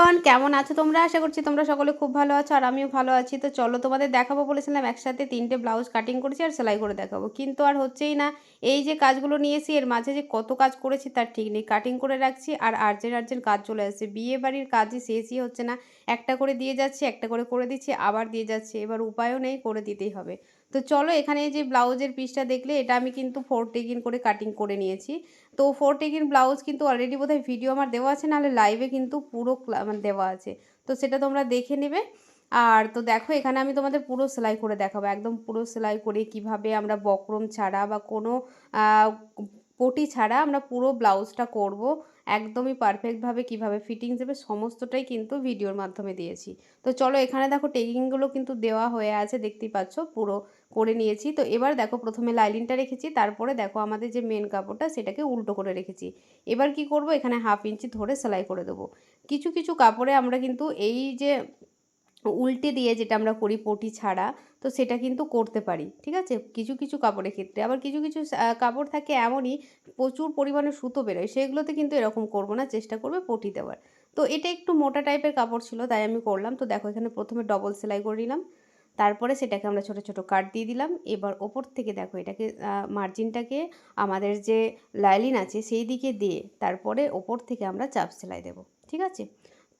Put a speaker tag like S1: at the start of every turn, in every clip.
S1: Everyone কেমন আছো তোমরা? আশা করছি তোমরা সকলে খুব ভালো আছো আর আমিও ভালো আছি। তো চলো তোমাদের দেখাবো, বলেছিলাম একসাথে তিনটে ব্লাউজ কাটিং করেছি আর সেলাই করে দেখাবো। কিন্তু আর হচ্ছেই না, এই যে কাজগুলো নিয়েছি এর মাঝে যে কত কাজ করেছি তার ঠিক নেই। কাটিং করে রাখছি আর আর্জেন্ট আর্জেন্ট কাজ চলে আসছে। বিয়ে বাড়ির কাজই শেষই হচ্ছে না। একটা করে দিয়ে যাচ্ছি, একটা করে করে দিচ্ছি, আবার দিয়ে যাচ্ছে। এবার উপায়ও নেই, করে দিতেই হবে। তো চলো এখানে যে ব্লাউজের পিসটা দেখলে, এটা আমি কিন্তু ফোর টেকিন করে কাটিং করে নিয়েছি। তো ফোর টেকিন ব্লাউজ কিন্তু অলরেডি বোধহয় ভিডিও আমার দেওয়া আছে, নাহলে লাইভে কিন্তু পুরো মানে দেওয়া আছে। তো সেটা তোমরা দেখে নেবে। আর তো দেখো, এখানে আমি তোমাদের পুরো সেলাই করে দেখাবো। একদম পুরো সেলাই করে কীভাবে আমরা বক্রম ছাড়া বা কোনো পটি ছাড়া আমরা পুরো ব্লাউজটা করব। একদমই পারফেক্টভাবে কীভাবে ফিটিংস দেবে সমস্তটাই কিন্তু ভিডিওর মাধ্যমে দিয়েছি। তো চলো এখানে দেখো টেকিংগুলো কিন্তু দেওয়া হয়ে আছে, দেখতেই পাচ্ছ, পুরো করে নিয়েছি। তো এবার দেখো প্রথমে লাইলিনটা রেখেছি, তারপরে দেখো আমাদের যে মেন কাপড়টা সেটাকে উল্টো করে রেখেছি। এবার কি করব, এখানে হাফ ইঞ্চি ধরে সেলাই করে দেবো। কিছু কিছু কাপড়ে আমরা কিন্তু এই যে উল্টে দিয়ে যেটা আমরা করি পটি ছাড়া, তো সেটা কিন্তু করতে পারি, ঠিক আছে? কিছু কিছু কাপড়ের ক্ষেত্রে। আবার কিছু কিছু কাপড় থাকে এমনই প্রচুর পরিমাণে সুতো বেরোয়, সেগুলোতে কিন্তু এরকম করব না, চেষ্টা করবে পটি দেওয়ার। তো এটা একটু মোটা টাইপের কাপড় ছিল, তাই আমি করলাম। তো দেখো এখানে প্রথমে ডবল সেলাই করে নিলাম। তারপরে সেটাকে আমরা ছোট ছোট কাট দিয়ে দিলাম। এবার ওপর থেকে দেখো এটাকে মার্জিনটাকে আমাদের যে লাইলিন আছে, সেই দিকে দিয়ে তারপরে ওপর থেকে আমরা চাপ সেলাই দেব, ঠিক আছে?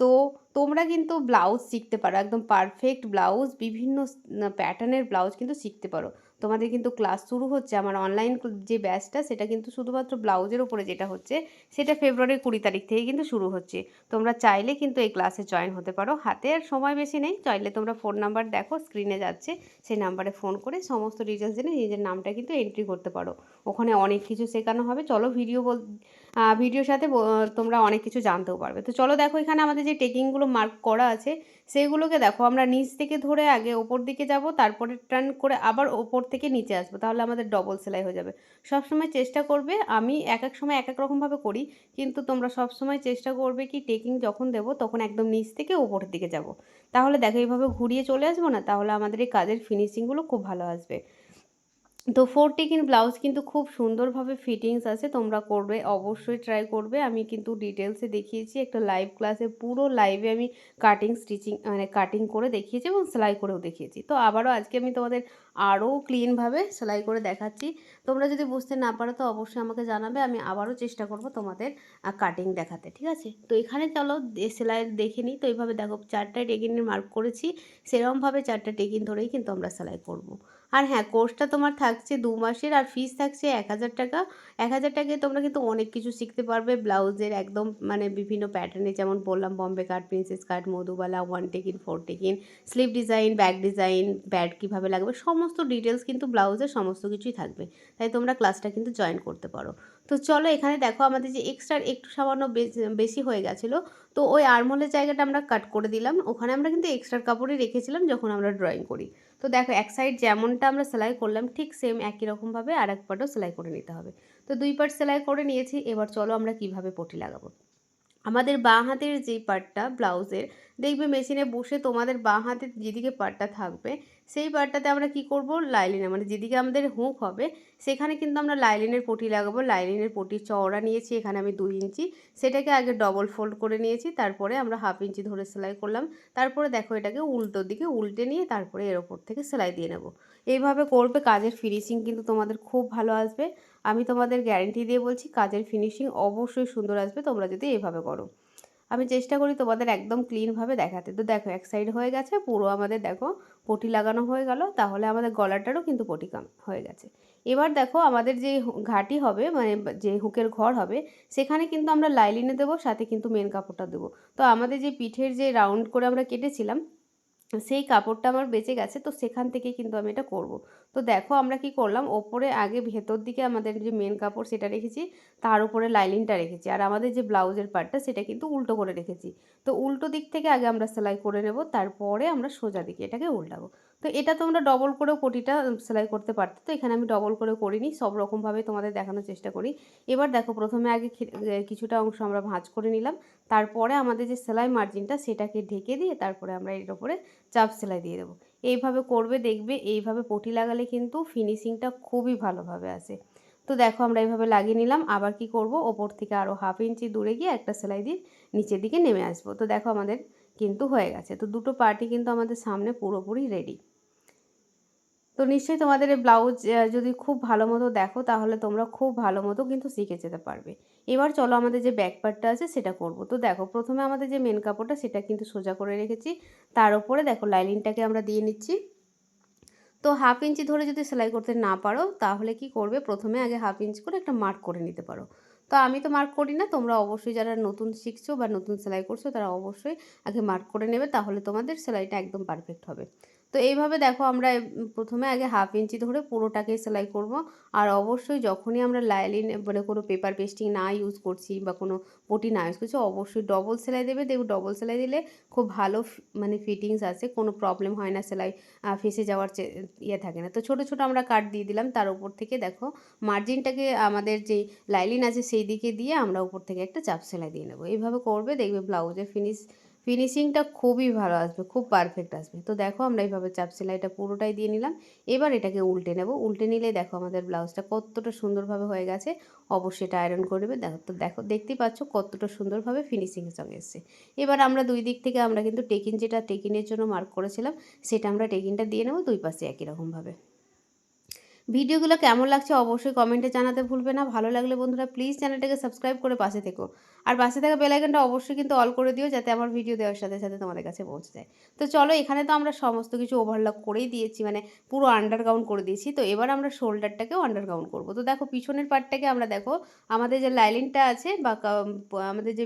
S1: তো তোমরা কিন্তু ব্লাউজ শিখতে পারো, একদম পারফেক্ট ব্লাউজ, বিভিন্ন প্যাটার্নের ব্লাউজ কিন্তু শিখতে পারো। তোমাদের কিন্তু ক্লাস শুরু হচ্ছে, আমার অনলাইন যে ব্যাচটা সেটা কিন্তু শুধুমাত্র ব্লাউজের উপরে যেটা হচ্ছে, সেটা ফেব্রুয়ারির কুড়ি তারিখ থেকে কিন্তু শুরু হচ্ছে। তোমরা চাইলে কিন্তু এই ক্লাসে জয়েন হতে পারো। হাতে আর সময় বেশি নেই, চাইলে তোমরা ফোন নাম্বার দেখো স্ক্রিনে যাচ্ছে, সেই নাম্বারে ফোন করে সমস্ত ডিটেলস জেনে নিজের নামটা কিন্তু এন্ট্রি করতে পারো। ওখানে অনেক কিছু শেখানো হবে। চলো ভিডিও বল ভিডিওর সাথে তোমরা অনেক কিছু জানতেও পারবে। তো চলো দেখো, এখানে আমাদের যে টেকিংগুলো মার্ক করা আছে, সেইগুলোকে দেখো, আমরা নিচ থেকে ধরে আগে ওপর দিকে যাব, তারপরে টার্ন করে আবার ওপর থেকে নিচে আসব, তাহলে আমাদের ডবল সেলাই হয়ে যাবে। সব সময় চেষ্টা করবে, আমি এক এক সময় এক এক রকমভাবে করি, কিন্তু তোমরা সব সময় চেষ্টা করবে কি টেকিং যখন দেবো, তখন একদম নিচ থেকে ওপরের দিকে যাব। তাহলে দেখো, এইভাবে ঘুরিয়ে চলে আসব না, তাহলে আমাদের এই কাজের ফিনিশিংগুলো খুব ভালো আসবে। তো ফোর টেকিন ব্লাউজ কিন্তু খুব সুন্দরভাবে ফিটিংস আছে, তোমরা করবে, অবশ্যই ট্রাই করবে। আমি কিন্তু ডিটেলসে দেখিয়েছি, একটা লাইভ ক্লাসে পুরো লাইভে আমি কাটিং স্টিচিং মানে কাটিং করে দেখিয়েছি এবং সেলাই করেও দেখিয়েছি। তো আবারও আজকে আমি তোমাদের আরও ক্লিনভাবে সেলাই করে দেখাচ্ছি। তোমরা যদি বুঝতে না পারো তো অবশ্যই আমাকে জানাবে, আমি আবারও চেষ্টা করব তোমাদের কাটিং দেখাতে, ঠিক আছে? তো এখানে চলো সেলাই দেখে নিই। তো এইভাবে দেখো, চারটা টেকিনের মার্ক করেছি সেরকমভাবে চারটা টেকিন ধরেই কিন্তু আমরা সেলাই করব। আর হ্যাঁ কোর্সটা তোমার থাকছে দু মাসের আর ফিস থাকছে এক হাজার টাকা। এক হাজার টাকায় তোমরা কিন্তু অনেক কিছু শিখতে পারবে। ব্লাউজের একদম মানে বিভিন্ন প্যাটার্নে যেমন বললাম Bombay cut princess cut Madhubala one tucking four tucking sleeve design back design bad কীভাবে লাগবে, সমস্ত ডিটেলস কিন্তু ব্লাউজের সমস্ত কিছুই থাকবে। তাই তোমরা ক্লাসটা কিন্তু জয়েন করতে পারো। তো চলো এখানে দেখো আমাদের যে এক্সট্রা একটু সামান্য বেশ- হয়ে গেছিল। তো ওই আরমোলের জায়গাটা আমরা কাট করে দিলাম। ওখানে আমরা কিন্তু এক্সট্রা কাপড়ই রেখেছিলাম যখন আমরা ড্রয়িং করি। তো দেখো, এক সাইড যেমনটা আমরা সেলাই করলাম, ঠিক সেম একই রকমভাবে আর এক পাটও সেলাই করে নিতে হবে। তো দুই পাট সেলাই করে নিয়েছি, এবার চলো আমরা কীভাবে পটি লাগাবো। আমাদের বাঁ হাতের যে পার্টটা ব্লাউজের দেখবে মেশিনে বসে তোমাদের বাঁ হাতের যেদিকে পাটটা থাকবে সেই পার্টটাতে আমরা কি করব? লাইলিনে মানে যেদিকে আমাদের হুক হবে, সেখানে কিন্তু আমরা লাইলিনের পটি লাগাবো। লাইলিনের পটির চওড়া নিয়েছি, এখানে আমি দুই ইঞ্চি। সেটাকে আগে ডবল ফোল্ড করে নিয়েছি, তারপরে আমরা হাফ ইঞ্চি ধরে সেলাই করলাম। তারপরে দেখো এটাকে উল্টোর দিকে উল্টে নিয়ে তারপরে এর ওপর থেকে সেলাই দিয়ে নেব। এইভাবে করবে, কাজের ফিনিশিং কিন্তু তোমাদের খুব ভালো আসবে। আমি তোমাদের গ্যারেন্টি দিয়ে বলছি, কাজের ফিনিশিং অবশ্যই সুন্দর আসবে, তোমরা যদি এইভাবে করো। আমি চেষ্টা করি তোমাদের একদম ক্লিনভাবে দেখাতে। তো দেখো, এক সাইড হয়ে গেছে, পুরো আমাদের দেখো পটি লাগানো হয়ে গেল, তাহলে আমাদের গলাটারও কিন্তু পটি কাম হয়ে গেছে। এবার দেখো আমাদের যে ঘাটি হবে মানে যে হুকের ঘর হবে, সেখানে কিন্তু আমরা লাইলিনে দেবো, সাথে কিন্তু মেন কাপড়টা দেবো। তো আমাদের যে পিঠের যে রাউন্ড করে আমরা কেটেছিলাম সেই কাপড়টা আমার বেঁচে গেছে, তো সেখান থেকে কিন্তু আমি এটা করব। তো দেখো আমরা কি করলাম, ওপরে আগে ভেতর দিকে আমাদের যে মেন কাপড় সেটা রেখেছি, তার উপরে লাইলিনটা রেখেছি, আর আমাদের যে ব্লাউজের পার্টটা সেটা কিন্তু উল্টো করে রেখেছি। তো উল্টো দিক থেকে আগে আমরা সেলাই করে নেব, তারপরে আমরা সোজা দিকে এটাকে উল্টাবো। তো এটা তোমরা ডবল করেও পটিটা সেলাই করতে পারতে। তো এখানে আমি ডবল করে করিনি, সব রকমভাবে তোমাদের দেখানোর চেষ্টা করি। এবার দেখো, প্রথমে আগে কিছুটা অংশ আমরা ভাঁজ করে নিলাম। তারপরে আমাদের যে সেলাই মার্জিনটা সেটাকে ঢেকে দিয়ে তারপরে আমরা এর ওপরে চাপ সেলাই দিয়ে দেবো। এইভাবে করবে, দেখবে, এইভাবে পটি লাগালে কিন্তু ফিনিশিংটা খুবই ভালোভাবে আসে। তো তো দেখো, আমরা এইভাবে লাগিয়ে নিলাম। আবার কি করব? ওপর থেকে আরও হাফ ইঞ্চি দূরে গিয়ে একটা সেলাই দিয়ে নিচের দিকে নেমে আসব। তো দেখো, আমাদের কিন্তু হয়ে গেছে। তো দুটো পার্টি কিন্তু আমাদের সামনে পুরোপুরি রেডি তো নিশ্চয়ই তোমাদের এই ব্লাউজ যদি খুব ভালো মতো দেখো, তাহলে তোমরা খুব ভালো মতো কিন্তু শিখে যেতে পারবে। এবার চলো আমাদের যে ব্যাক পার্টটা আছে, সেটা করব। তো দেখো, প্রথমে আমাদের যে মেন কাপড়টা, সেটা কিন্তু সোজা করে রেখেছি। তার উপরে দেখো লাইলিনটাকে আমরা দিয়ে নিচ্ছি। তো হাফ ইঞ্চি ধরে যদি সেলাই করতে না পারো, তাহলে কি করবে? প্রথমে আগে হাফ ইঞ্চ করে একটা মার্ক করে নিতে পারো। তো আমি তো মার্ক করি না, তোমরা অবশ্যই যারা নতুন শিখছো বা নতুন সেলাই করছ, তারা অবশ্যই আগে মার্ক করে নেবে, তাহলে তোমাদের সেলাইটা একদম পারফেক্ট হবে। তো এইভাবে দেখো আমরা প্রথমে আগে হাফ ইঞ্চি ধরে পুরোটাকে সেলাই করব। আর অবশ্যই যখনই আমরা লাইলিন মানে কোনো পেপার পেস্টিং না ইউজ করছি বা কোনো পটি না ইউজ করছি, অবশ্যই ডবল সেলাই দেবে। দেখো ডবল সেলাই দিলে খুব ভালো মানে ফিটিংস আছে, কোনো প্রবলেম হয় না সেলাই ফেসে যাওয়ার ইয়ে থাকে না। তো ছোটো ছোটো আমরা কাট দিয়ে দিলাম, তার উপর থেকে দেখো মার্জিনটাকে আমাদের যে লাইলিন আছে সেই দিকে দিয়ে আমরা উপর থেকে একটা চাপ সেলাই দিয়ে নেব। এইভাবে করবে, দেখবে ব্লাউজের ফিনিশ ফিনিশিংটা খুবই ভালো আসবে, খুব পারফেক্ট আসবে। তো দেখো আমরা এইভাবে চাপ সেলাইটা পুরোটাই দিয়ে নিলাম। এবার এটাকে উল্টে নেব। উল্টে নিলে দেখো আমাদের ব্লাউজটা কতটা সুন্দরভাবে হয়ে গেছে। অবশ্যই এটা আয়রন করে দেখো, তো দেখো, দেখতেই পাচ্ছ কতটা সুন্দরভাবে ফিনিশিংয়ের সঙ্গে এসছে। এবার আমরা দুই দিক থেকে আমরা কিন্তু টেকিন যেটা টেকিনের জন্য মার্ক করেছিলাম, সেটা আমরা টেকিনটা দিয়ে নেব দুই পাশে একই রকমভাবে। ভিডিওগুলো কেমন লাগছে অবশ্যই কমেন্টে জানাতে ভুলবে না। ভালো লাগলে বন্ধুরা প্লিজ চ্যানেলটাকে সাবস্ক্রাইব করে পাশে থেকো। আর পাশে থাকা বেলাইকনটা অবশ্যই কিন্তু অল করে দিও যাতে আমার ভিডিও দেওয়ার সাথে সাথে তোমাদের কাছে পৌঁছে যায়। তো চলো এখানে তো আমরা সমস্ত কিছু ওভারলক করেই দিয়েছি মানে পুরো আন্ডারগ্রাউন্ড করে দিয়েছি। তো এবার আমরা শোল্ডারটাকেও আন্ডারগ্রাউন্ড করব। তো দেখো পিছনের পার্টটাকে আমরা দেখো, আমাদের যে লাইলিনটা আছে বা আমাদের যে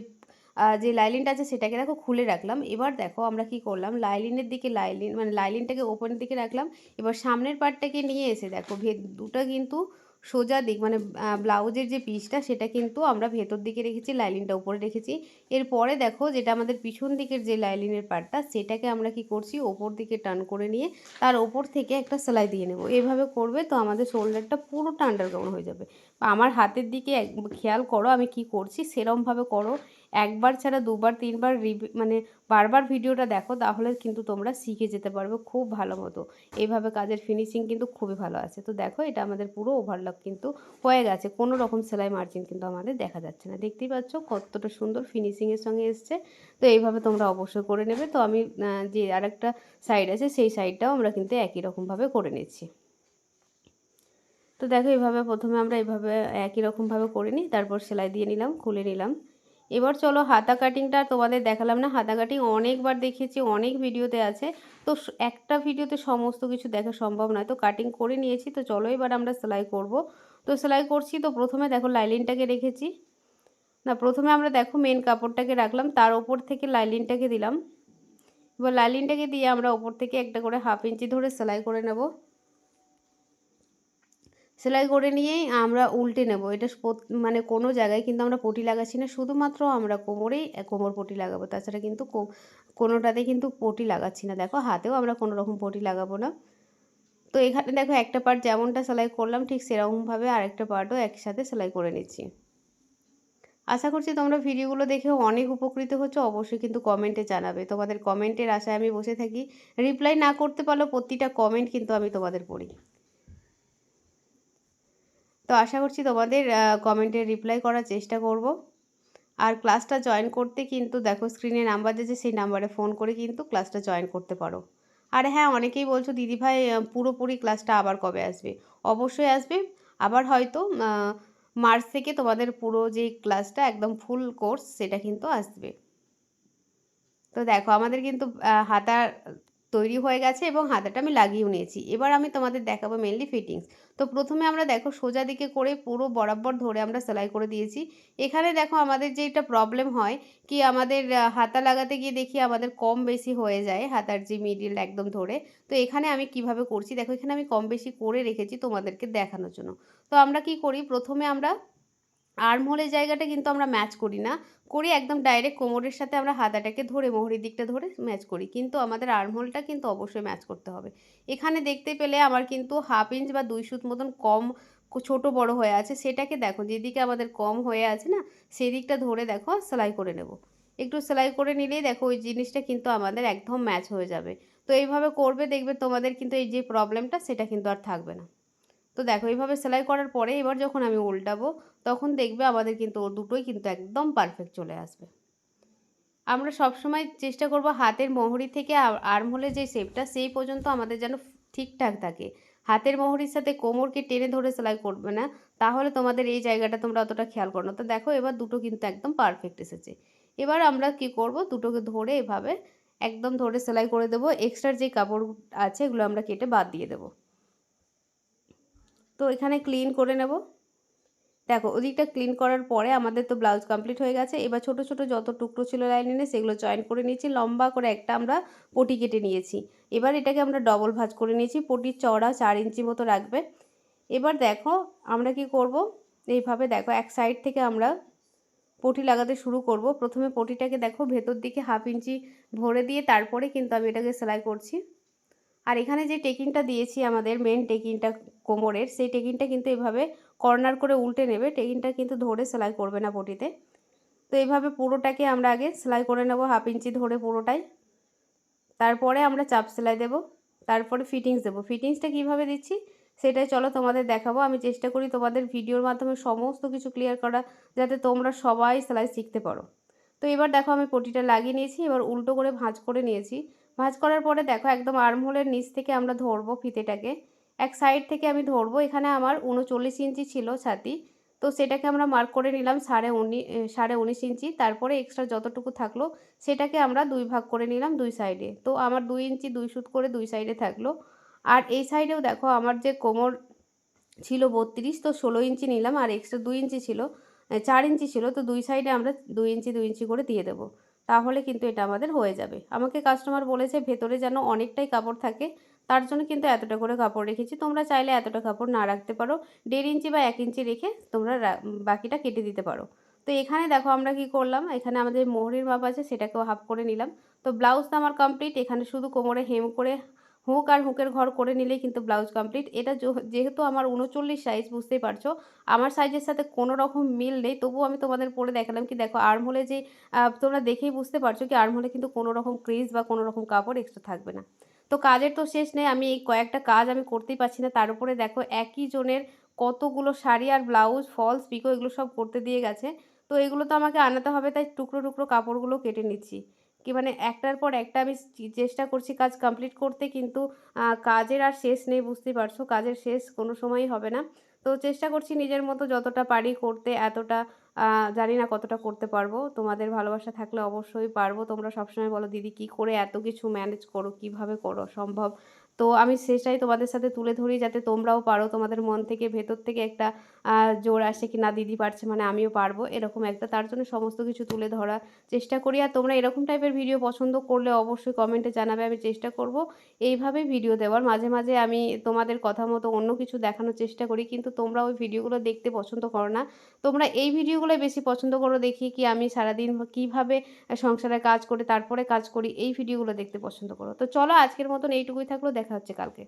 S1: যে লাইলিনটা আছে সেটাকে দেখো খুলে রাখলাম। এবার দেখো আমরা কি করলাম? লাইলিনের দিকে লাইলিন মানে লাইলিনটাকে ওপরের দিকে রাখলাম। এবার সামনের পার্টটাকে নিয়ে এসে দেখো ভে দুটো কিন্তু সোজা দিক মানে ব্লাউজের যে পিসটা সেটা কিন্তু আমরা ভেতর দিকে রেখেছি, লাইলিনটা উপরে রেখেছি। এরপরে দেখো যেটা আমাদের পিছন দিকের যে লাইলিনের পার্টটা সেটাকে আমরা কি করছি? ওপর দিকে টান করে নিয়ে তার ওপর থেকে একটা সেলাই দিয়ে নেব। এভাবে করবে তো আমাদের শোল্ডারটা পুরোটা আন্ডারগ্রাউন্ড হয়ে যাবে। আমার হাতের দিকে খেয়াল করো আমি কি করছি? সেরমভাবে করো। একবার ছাড়া দুবার, তিনবার মানে বারবার ভিডিওটা দেখো, তাহলে কিন্তু তোমরা শিখে যেতে পারবে খুব ভালো মতো। এইভাবে কাজের ফিনিশিং কিন্তু খুবই ভালো আছে। তো দেখো, এটা আমাদের পুরো ওভারলক কিন্তু হয়ে গেছে। কোনো রকম সেলাই মার্জিন কিন্তু আমাদের দেখা যাচ্ছে না। দেখতেই পাচ্ছ কতটা সুন্দর ফিনিশিংয়ের সঙ্গে এসছে। তো এইভাবে তোমরা অবশ্যই করে নেবে। তো আমি যে আরেকটা সাইড আছে, সেই সাইডটাও আমরা কিন্তু একই রকমভাবে করে নিচ্ছি। তো দেখো এইভাবে প্রথমে আমরা এইভাবে একই রকমভাবে করে নিই, তারপর সেলাই দিয়ে নিলাম, খুলে নিলাম। এবার চলো হাতা কাটিংটা তোমাদের দেখালাম না। হাতা কাটিং অনেকবার দেখিয়েছি অনেক ভিডিওতে আছে। তো একটা ভিডিওতে সমস্ত কিছু দেখা সম্ভব নয়। তো কাটিং করে নিয়েছি, তো চলো এবার আমরা সেলাই করব। তো সেলাই করছি, তো প্রথমে দেখো লাইলিনটাকে রেখেছি। না, প্রথমে আমরা দেখো মেন কাপড়টাকে রাখলাম, তার ওপর থেকে লাইলিনটাকে দিলাম। এবার লাইলিনটাকে দিয়ে আমরা ওপর থেকে একটা করে হাফ ইঞ্চি ধরে সেলাই করে নেব। সেলাই করে নিয়েই আমরা উল্টে নেব। এটা মানে কোনো জায়গায় কিন্তু আমরা পটি লাগাচ্ছি না। শুধুমাত্র আমরা কোমরেই কোমর পটি লাগাবো। তাছাড়া কিন্তু কোনোটাতে কিন্তু পটি লাগাচ্ছি না। দেখো হাতেও আমরা কোনো রকম পটি লাগাবো না। তো এখানে দেখো একটা পার্ট যেমনটা সেলাই করলাম, ঠিক সেরকমভাবে আরেকটা পার্টও একসাথে সেলাই করে নিচ্ছি। আশা করছি তোমরা ভিডিওগুলো দেখেও অনেক উপকৃত হচ্ছে। অবশ্যই কিন্তু কমেন্টে জানাবে। তোমাদের কমেন্টের আশায় আমি বসে থাকি। রিপ্লাই না করতে পারলেও প্রতিটা কমেন্ট কিন্তু আমি তোমাদের পড়ি। তো আশা করছি তোমাদের কমেন্টে রিপ্লাই করার চেষ্টা করব। আর ক্লাসটা জয়েন করতে কিন্তু দেখো স্ক্রিনে নাম্বার দিয়েছে, সেই নাম্বারে ফোন করে কিন্তু ক্লাসটা জয়েন করতে পারো। আর হ্যাঁ অনেকেই বলছো দিদিভাই পুরোপুরি ক্লাসটা আবার কবে আসবে? অবশ্যই আসবে। আবার হয়তো মার্চ থেকে তোমাদের পুরো যে ক্লাসটা একদম ফুল কোর্স সেটা কিন্তু আসবে। তো দেখো, আমাদের কিন্তু হাতা তৈরি হয়ে গেছে এবং হাতাটা আমি লাগিয়েও নিয়েছি। এবার আমি তোমাদের দেখাবো মেনলি ফিটিংস তো প্রথমে আমরা দেখো সোজা দিকে করে পুরো বরাবর ধরে আমরা সেলাই করে দিয়েছি। এখানে দেখো আমাদের যে এটা প্রবলেম হয় কি আমাদের হাতা লাগাতে গিয়ে দেখি আমাদের কম বেশি হয়ে যায় হাতার যে মিডিল একদম ধরে। তো এখানে আমি কীভাবে করছি? দেখো এখানে আমি কম বেশি করে রেখেছি তোমাদেরকে দেখানোর জন্য। তো আমরা কি করি? প্রথমে আমরা আর্মহোলের জায়গাটা কিন্তু আমরা ম্যাচ করি না। করি একদম ডাইরেক্ট কোমরের সাথে আমরা হাতাটাকে ধরে, মোহরির দিকটা ধরে ম্যাচ করি। কিন্তু আমাদের আর্মহোলটা কিন্তু অবশ্যই ম্যাচ করতে হবে। এখানে দেখতে পেলে আমার কিন্তু হাফ ইঞ্চ বা দুই সুত মতন কম ছোট বড় হয়ে আছে। সেটাকে দেখো, যেদিকে আমাদের কম হয়ে আছে না সেই দিকটা ধরে দেখো, সেলাই করে নেব। একটু সেলাই করে নিলেই দেখো ওই জিনিসটা কিন্তু আমাদের একদম ম্যাচ হয়ে যাবে। তো এইভাবে করবে, দেখবে তোমাদের কিন্তু এই যে প্রবলেমটা সেটা কিন্তু আর থাকবে না। তো দেখো এইভাবে সেলাই করার পরে এবার যখন আমি উল্টাবো, তখন দেখবে আমাদের কিন্তু ও দুটোই কিন্তু একদম পারফেক্ট চলে আসবে। আমরা সবসময় চেষ্টা করব হাতের মোহরি থেকে আর্মহোলের যে শেপটা সেই পর্যন্ত আমাদের যেন ঠিকঠাক থাকে। হাতের মোহরির সাথে কোমরকে টেনে ধরে সেলাই করবে না, তাহলে তোমাদের এই জায়গাটা তোমরা অতটা খেয়াল করো না। তো দেখো এবার দুটো কিন্তু একদম পারফেক্ট এসেছে। এবার আমরা কি করব, দুটোকে ধরে এভাবে একদম ধরে সেলাই করে দেবো। এক্সট্রা যে কাপড় আছে, এগুলো আমরা কেটে বাদ দিয়ে দেবো। তো এখানে ক্লিন করে নেব। দেখো, ওদিকটা ক্লিন করার পরে আমাদের তো ব্লাউজ কমপ্লিট হয়ে গেছে। এবার ছোট ছোট যত টুকরো ছিল লাইনিনে সেগুলো জয়েন করে নিয়েছি। লম্বা করে একটা আমরা পটি কেটে নিয়েছি। এবার এটাকে আমরা ডবল ভাজ করে নিয়েছি। পটির চড়া চার ইঞ্চি মতো রাখবে। এবার দেখো, আমরা কি করব? এইভাবে দেখো, এক সাইড থেকে আমরা পটি লাগাতে শুরু করব। প্রথমে পটিটাকে দেখো ভেতর দিকে হাফ ইঞ্চি ভরে দিয়ে তারপরে কিন্তু আমি এটাকে সেলাই করছি। আর এখানে যে টেকিংটা দিয়েছি আমাদের মেন টেকিংটা কোমরের, সেই টেকিংটা কিন্তু এভাবে কর্নার করে উল্টে নেবে। টেকিংটা কিন্তু ধরে সেলাই করবে না পটিতে। তো এইভাবে পুরোটাকে আমরা আগে সেলাই করে নেব হাফ ইঞ্চি ধরে পুরোটাই। তারপরে আমরা চাপ সেলাই দেব, তারপরে ফিটিংস দেবো। ফিটিংসটা কীভাবে দিচ্ছি, সেটাই চলো তোমাদের দেখাবো। আমি চেষ্টা করি তোমাদের ভিডিওর মাধ্যমে সমস্ত কিছু ক্লিয়ার করা, যাতে তোমরা সবাই সেলাই শিখতে পারো। তো এবার দেখো আমি পটিটা লাগিয়ে নিয়েছি, এবার উল্টো করে ভাঁজ করে নিয়েছি। ভাঁজ করার পরে দেখো একদম আর্মহোলের নিচ থেকে আমরা ধরবো ফিতেটাকে। এক সাইড থেকে আমি ধরবো, এখানে আমার উনচল্লিশ ইঞ্চি ছিল ছাতি। তো সেটাকে আমরা মার্ক করে নিলাম সাড়ে উনি সাড়ে উনিশ ইঞ্চি। তারপরে এক্সট্রা যতটুকু থাকল, সেটাকে আমরা দুই ভাগ করে নিলাম দুই সাইডে তো আমার দুই ইঞ্চি দুই সুত করে দুই সাইডে থাকল। আর এই সাইডেও দেখো আমার যে কোমর ছিল বত্রিশ, তো ষোলো ইঞ্চি নিলাম। আর এক্সট্রা দুই ইঞ্চি ছিল চার ইঞ্চি ছিল। তো দুই সাইডে আমরা দুই ইঞ্চি দুই ইঞ্চি করে দিয়ে দেবো। তাহলে কিন্তু এটা আমাদের হয়ে যাবে। আমাকে কাস্টমার বলেছে, ভেতরে যেন অনেকটাই কাপড় থাকে, তার জন্য কিন্তু এতটা করে কাপড় রেখেছি। তোমরা চাইলে এতটা কাপড় না রাখতে পারো। দেড় ইঞ্চি বা এক ইঞ্চি রেখে তোমরা বাকিটা কেটে দিতে পারো। তো এখানে দেখো আমরা কি করলাম, এখানে আমাদের মোহরির মাপ আছে, সেটাকেও হাফ করে নিলাম। তো ব্লাউজটা আমার কমপ্লিট এখানে শুধু কোমরে হেম করে হুক আর হুকের ঘর করে নিলেই কিন্তু ব্লাউজ কমপ্লিট এটা যেহেতু আমার উনচল্লিশ সাইজ বুঝতেই পারছ। আমার সাইজের সাথে কোনো রকম মিল নেই। তবুও আমি তোমাদের পরে দেখালাম কি, দেখো, আর্মহোলে যে তোমরা দেখেই বুঝতে পারছ কি, আর্মহোলে কিন্তু কোনো রকম ক্রিজ বা কোনো রকম কাপড় এক্সট্রা থাকবে না। তো কাজের তো শেষ নেই। আমি এই কয়েকটা কাজ আমি করতেই পারছি না। তার উপরে দেখো, একই জনের কতগুলো শাড়ি আর ব্লাউজ ফলস পিকো এগুলো সব করতে দিয়ে গেছে। তো এগুলো তো আমাকে আনাতে হবে, তাই টুকরো টুকরো কাপড়গুলো কেটে নিচ্ছি। কি মানে একটার পর একটা আমি চেষ্টা করছি কাজ কমপ্লিট করতে কিন্তু কাজের আর শেষ নেই বুঝতেই পারছ? কাজের শেষ কোনো সময়ই হবে না। তো চেষ্টা করছি নিজের মতো যতটা পারি করতে, এতটা জানি না কতটা করতে পারব। তোমাদের ভালোবাসা থাকলে অবশ্যই পারব। তোমরা সবসময় বলো, দিদি, কি করে এত কিছু ম্যানেজ করো? কীভাবে করো? সম্ভব তো আমি সেটাই তোমাদের সাথে তুলে ধরি যাতে তোমরাও পারো, তোমাদের মন থেকে, ভেতর থেকে একটা জোর আসে কি না দিদি পারছে মানে আমিও পারব, এরকম একটা, তার জন্য সমস্ত কিছু তুলে ধরার চেষ্টা করি। আর তোমরা এরকম টাইপের ভিডিও পছন্দ করলে অবশ্যই কমেন্টে জানাবে, আমি চেষ্টা করব এইভাবে ভিডিও দেওয়ার। মাঝে মাঝে আমি তোমাদের কথা মতো অন্য কিছু দেখানোর চেষ্টা করি, কিন্তু তোমরা ওই ভিডিওগুলো দেখতে পছন্দ করো না। তোমরা এই ভিডিওগুলোই বেশি পছন্দ করো দেখি কি আমি সারাদিন কীভাবে সংসারে কাজ করে, তারপরে কাজ করি, এই ভিডিওগুলো দেখতে পছন্দ করো। তো চলো আজকের মতন এইটুকুই থাকল দেখা হচ্ছে কালকে।